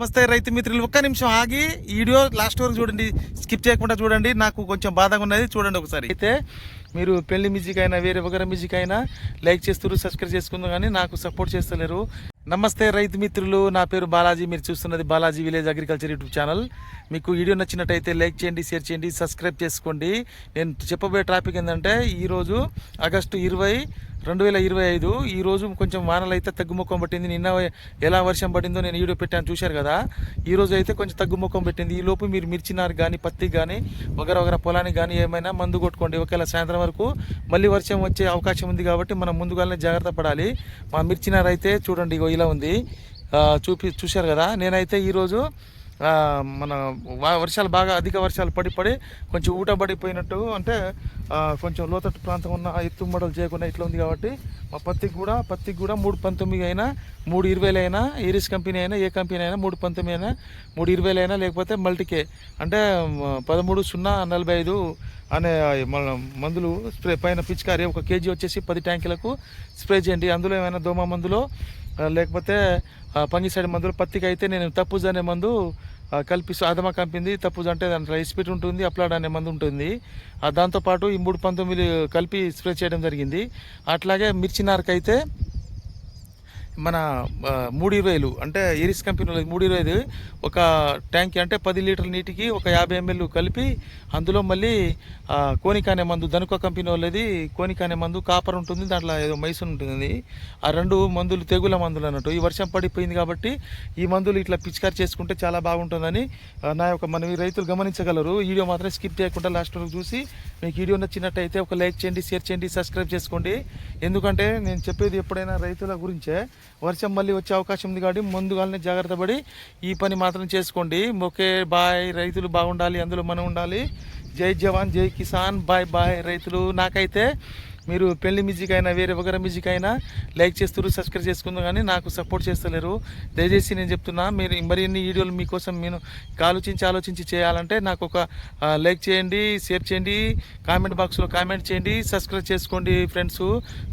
నమస్తే రైతు మిత్రులు. ఒక్క నిమిషం ఆగి వీడియో లాస్ట్ వరకు చూడండి. స్కిప్ చేయకుండా చూడండి. నాకు కొంచెం బాధగా ఉన్నది. చూడండి ఒకసారి. అయితే మీరు పెళ్ళి మ్యూజిక్ అయినా వేరే వగర మ్యూజిక్ అయినా లైక్ చేస్తారు సబ్స్క్రైబ్ చేసుకుందాం కానీ నాకు సపోర్ట్ చేస్తలేరు. నమస్తే రైతు మిత్రులు. నా పేరు బాలాజీ. మీరు చూస్తున్నది Balaji village agriculture YouTube channel. మీకు వీడియో నచ్చినట్టయితే లైక్ చేయండి షేర్ చేయండి సబ్స్క్రైబ్ చేసుకోండి. నేను చెప్పబోయే టాపిక్ ఏంటంటే ఈరోజు ఆగస్టు ఇరవై రెండు వేల ఇరవై ఐదు ఈ రోజు కొంచెం వానలు అయితే తగ్గుముఖం పట్టింది. నిన్న ఎలా వర్షం పడిందో నేను వీడియో పెట్టాను చూశారు కదా? ఈ రోజు అయితే కొంచెం తగ్గుముఖం పెట్టింది. ఈ లోపు మీరు మిర్చినారు కానీ పత్తి కానీ వగర వగర పొలానికి కానీ ఏమైనా మందు కొట్టుకోండి. ఒకవేళ సాయంత్రం వరకు మళ్ళీ వర్షం వచ్చే అవకాశం ఉంది కాబట్టి మనం ముందుగానే జాగ్రత్త పడాలి. మా మిర్చినారు అయితే చూడండి ఇగో ఇలా ఉంది. చూపి చూశారు కదా? నేనైతే ఈరోజు మన వర్షాలు బాగా అధిక వర్షాలు పడి పడి కొంచెం ఊటబడిపోయినట్టు అంటే కొంచెం లోతట్టు ప్రాంతం ఉన్న ఎత్తు మడలు చేయకుండా ఇట్లా ఉంది కాబట్టి మా పత్తికి కూడా పత్తికి కూడా మూడు పంతొమ్మిది అయినా మూడు ఇరవైలు అయినా ఏరిస్ కంపెనీ అయినా ఏ కంపెనీ అయినా మూడు పంతొమ్మిది అయినా మూడు ఇరవైలు అయినా లేకపోతే మల్టీకే. అంటే పదమూడు సున్నా నలభై ఐదు అనే మన మందులు స్ప్రే పైన పిచికారి ఒక కేజీ వచ్చేసి పది ట్యాంకులకు స్ప్రే చేయండి. అందులో ఏమైనా దోమ మందులో లేకపోతే పంగిసైడ్ మందులు పత్తికి అయితే నేను తప్పుజనే మందు కల్పిస్తూ కలిపి కంపింది తప్పు అంటే దాంట్లో ఎస్పిట్ ఉంటుంది అప్లాడ్ అనే మందు ఉంటుంది. దాంతోపాటు ఈ మూడు పంతొమ్మిది కలిపి స్ప్రే చేయడం జరిగింది. అట్లాగే మిర్చి నారకైతే మన మూడు ఇరవైలు అంటే ఇరిస్ కంపెనీలో మూడు ఇరవై ఒక ట్యాంక్ అంటే పది లీటర్ల నీటికి ఒక యాభై ఎంఎల్ కలిపి అందులో మళ్ళీ కోనికానే మందు ధనుక కంపెనీ వాళ్ళది కోనికానే మందు కాపర్ ఉంటుంది దాంట్లో ఏదో మైసూన్ ఉంటుంది ఆ రెండు మందులు తెగుల మందులు అన్నట్టు. ఈ వర్షం పడిపోయింది కాబట్టి ఈ మందులు ఇట్లా పిచికారి చేసుకుంటే చాలా బాగుంటుందని నా యొక్క మనం రైతులు గమనించగలరు. వీడియో మాత్రం స్కిప్ చేయకుండా లాస్ట్ వరకు చూసి మీకు వీడియో నచ్చినట్టయితే ఒక లైక్ చేయండి షేర్ చేయండి సబ్స్క్రైబ్ చేసుకోండి. ఎందుకంటే నేను చెప్పేది ఎప్పుడైనా రైతుల గురించే. వర్షం మళ్ళీ వచ్చే అవకాశం ఉంది కాబట్టి ముందుగానే జాగ్రత్త పడి ఈ పని మాత్రం చేసుకోండి. Okay bye. రైతులు బాగుండాలి అందులో మనం ఉండాలి. జై జవాన్ జై కిసాన్. Bye bye. రైతులు నాకైతే మీరు పెళ్ళి మ్యూజిక్ అయినా వేరే వగర మ్యూజిక్ అయినా లైక్ చేస్తారు సబ్స్క్రైబ్ చేసుకుందాం కానీ నాకు సపోర్ట్ చేస్తలేరు. దయచేసి నేను చెప్తున్నా మీరు మరిన్ని వీడియోలు మీకోసం నేను ఆలోచించి ఆలోచించి చేయాలంటే నాకు ఒక లైక్ చేయండి షేర్ చేయండి కామెంట్ బాక్స్లో కామెంట్ చేయండి సబ్స్క్రైబ్ చేసుకోండి ఫ్రెండ్స్.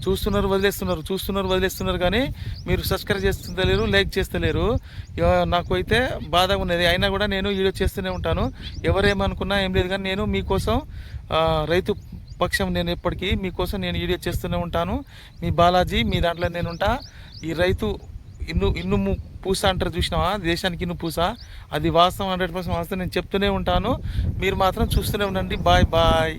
చూస్తున్నారు వదిలేస్తున్నారు చూస్తున్నారు వదిలేస్తున్నారు కానీ మీరు సబ్స్క్రైబ్ చేస్తలేరు లైక్ చేస్తలేరు. నాకు అయితే బాధగా ఉన్నది. అయినా కూడా నేను వీడియో చేస్తూనే ఉంటాను. ఎవరేమనుకున్నా ఏం లేదు కానీ నేను మీకోసం రైతు పక్షం నేను ఎప్పటికీ మీకోసం నేను వీడియో చేస్తూనే ఉంటాను. మీ బాలాజీ మీ దాంట్లో నేను ఉంటా ఈ రైతు ఇన్ను ఇన్ను పూస అంటారు చూసినావా? దేశానికి ఇన్ను పూస. అది వాస్తవం హండ్రెడ్ పర్సెంట్ వాస్తవం. నేను చెప్తూనే ఉంటాను. మీరు మాత్రం చూస్తూనే ఉండండి. Bye bye.